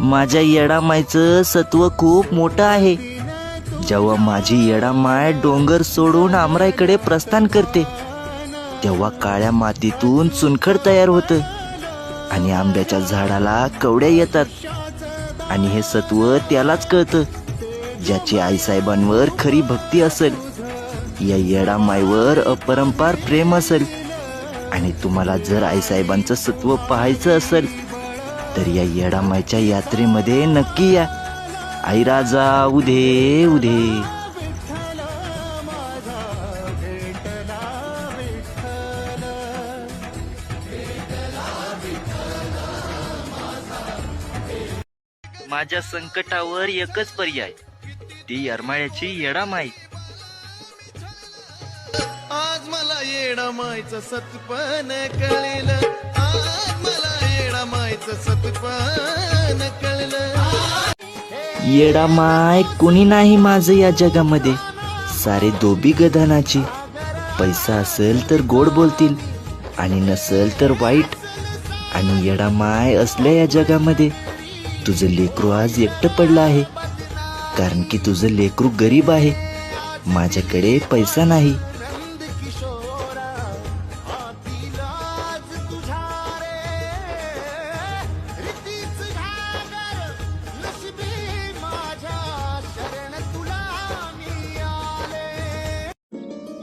माझ्या येडामायचं सत्व खूप मोठं आहे. जेव्हा माझी येडामाय डोंगर सोडून आमराईकडे प्रस्थान करते तेव्हा काळ्या मातीतून चुनखड तयार होतं आणि आंब्याच्या झाडाला कवड्या येतात. आणि हे सत्व त्यालाच कळतं ज्याची आईसाहेबांवर खरी भक्ती असेल. या येडामाईवर अपरंपार प्रेम असेल. आणि तुम्हाला जर आईसाहेबांचं सत्व पाहायचं असेल तर या येडामाईच्या यात्रेमध्ये नक्की या. आई राजा उधे उधे. माझ्या संकटावर एकच पर्याय ती येरमाळ्याची येडामाई. आज मला येडा मायचं सतपन कळेल. येडा कळलं. येडामाय कुणी नाही माझं या जगामध्ये. सारे दोबी गदानाची. पैसा असेल तर गोड बोलतील आणि नसेल तर वाईट. आणि येडामाय असल्या या जगामध्ये तुझं लेकरू आज एकटं पडलं आहे. कारण की तुझं लेकरू गरीब आहे. माझ्याकडे पैसा नाही.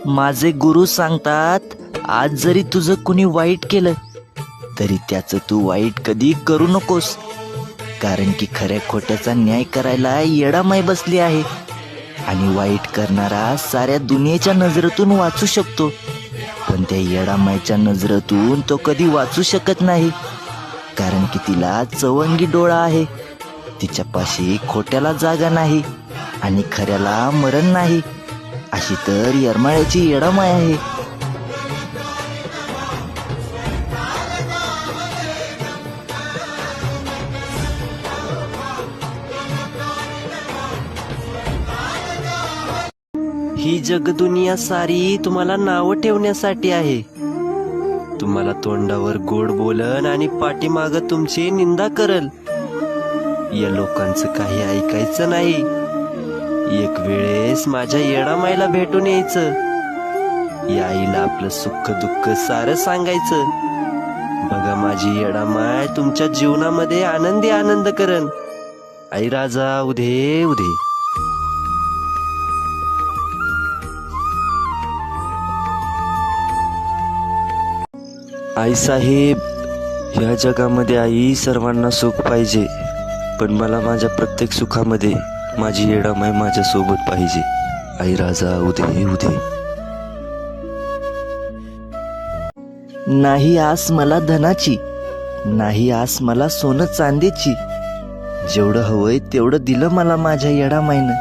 माझे गुरु सांगतात आज जरी तुझं कुणी वाईट केलं तरी त्याचं तू वाईट कधी करू नकोस. कारण की खऱ्या खोट्याचा न्याय करायला येडामाय बसली आहे. आणि वाईट करणारा साऱ्या दुनियेच्या नजरेतून वाचू शकतो. पण त्या येडामाईच्या नजरेतून तो कधी वाचू शकत नाही. कारण की तिला चवंगी डोळा आहे. तिच्यापाशी खोट्याला जागा नाही. आणि खऱ्याला मरण नाही. अशी तर येरमाळ्याची येडामाय आहे. ही जगदुनिया सारी तुम्हाला नावं ठेवण्यासाठी आहे. तुम्हाला तोंडावर गोड बोलन आणि पाठीमाग तुमची निंदा करल. या लोकांचं काही ऐकायचं नाही. एक वेळेस माझ्या येडामाईला भेटून यायचं. या आईला आपलं सुख दुःख सारं सांगायचं. बघा माझी येडामाय तुमच्या जीवनामध्ये आनंदी आनंद करन आई राजा उधे उधे. आई साहेब ह्या जगामध्ये आई सर्वांना सुख पाहिजे पण मला माझ्या प्रत्येक सुखामध्ये माझी येडामाई माझ्या सोबत पाहिजे. आई राजा उदे उदे. नाही आस मला धनाची नाही आस मला सोनं चांदीची. जेवढं हवंय तेवढं दिलं मला माझ्या येडामाईनं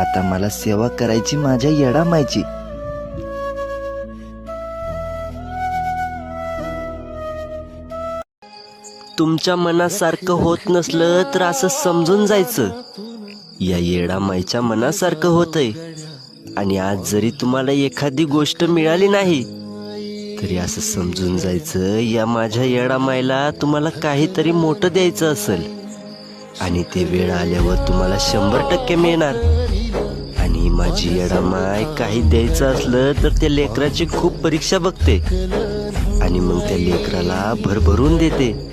आता मला सेवा करायची माझ्या येडामाईची तुमच्या मनासारखं होत नसलं तर असं समजून जायचं. या येडामाईच्या मनासारखं होतंय. आणि आज जरी तुम्हाला एखादी गोष्ट मिळाली नाही तरी असं समजून जायचं या माझ्या येडामाईला तुम्हाला काहीतरी मोठं द्यायचं असेल. आणि ते वेळ आल्यावर तुम्हाला शंभर टक्के मिळणार. आणि माझी येडामाय काही द्यायचं असलं तर त्या लेकराची खूप परीक्षा बघते. आणि मग त्या लेकराला भरभरून देते.